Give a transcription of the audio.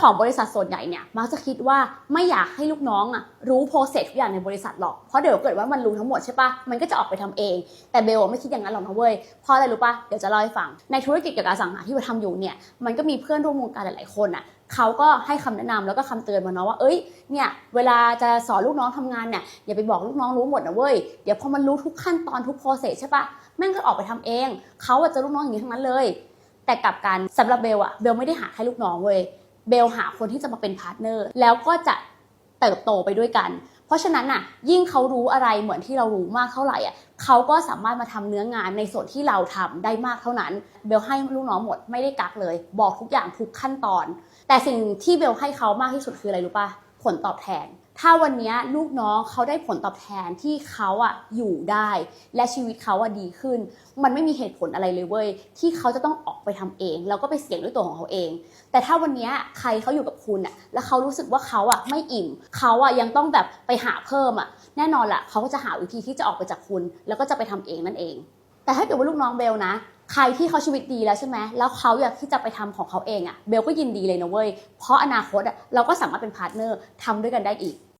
ของบริษัทส่วนใหญ่เนี่ยมักจะคิดว่าไม่อยากให้ลูกน้องอะรู้โปรเซสทุกอย่างในบริษัทหรอก เพราะเดี๋ยวเกิดว่ามันรู้ทั้งหมดใช่ปะมันก็จะออกไปทำเอง แต่เบลไม่คิดอย่างนั้นหรอกนะเว้ย เพราะอะไรรู้ปะเดี๋ยวจะเล่าให้ฟัง ในธุรกิจเกี่ยวกับสังหาที่เราทำอยู่เนี่ย มันก็มีเพื่อนร่วมวงการหลาย ๆ คนอะเขาก็ให้คำแนะนำแล้วก็คำเตือนมาเนาะว่า เอ้ย เนี่ย เวลาจะสอนลูกน้องทำงานเนี่ย อย่าไปบอกลูกน้องรู้หมดนะเว้ย เดี๋ยวพอมันรู้ทุกขั้นตอนทุกโปรเซสใช่ปะแม่งก็ออกไปทำเอง เขาจะลูกน้องอย่างนี้ทั้งนั้นเลย แต่กลับกันสำหรับเบลอะเบลไม่ได้หาแค่ลูกน้องเว้ย เบลหาคนที่จะมาเป็นพาร์ทเนอร์แล้วก็จะเติบโตไปด้วยกัน เพราะฉะนั้นน่ะยิ่งเขารู้อะไรเหมือนที่เรารู้มากเท่าไหร่อะเขาก็สามารถมาทำเนื้องานในส่วนที่เราทำได้มากเท่านั้น เบลให้ลูกน้องหมดไม่ได้กักเลย บอกทุกอย่างทุกขั้นตอน แต่สิ่งที่เบลให้เขามากที่สุดคืออะไรรู้ป่ะ ผลตอบแทน ถ้าวันนี้ลูกน้องเขาได้ผลตอบแทนที่เขาอะอยู่ได้ และชีวิตเขาอะดีขึ้น มันไม่มีเหตุผลอะไรเลยเว้ยที่เขาจะต้องออกไปทำเอง แล้วก็ไปเสี่ยงด้วยตัวของเขาเอง แต่ถ้าวันนี้ใครเขาอยู่กับคุณอะแล้วเขารู้สึกว่าเขาอะไม่อิ่มเขาอะยังต้องแบบไปหาเพิ่มอะแน่นอนแหละเขาก็จะหาวิธีที่จะออกไปจากคุณ แล้วก็จะไปทำเองนั่นเอง แต่ถ้าเกิดว่าลูกน้องเบลนะ ใครที่เขาชีวิตดีแล้วใช่ไหมแล้วเขาอยากที่จะไปทำของเขาเองอะเบลก็ยินดีเลยนะเว้ยเพราะอนาคตอะเราก็สามารถเป็นพาร์ทเนอร์ทำด้วยกันได้อีก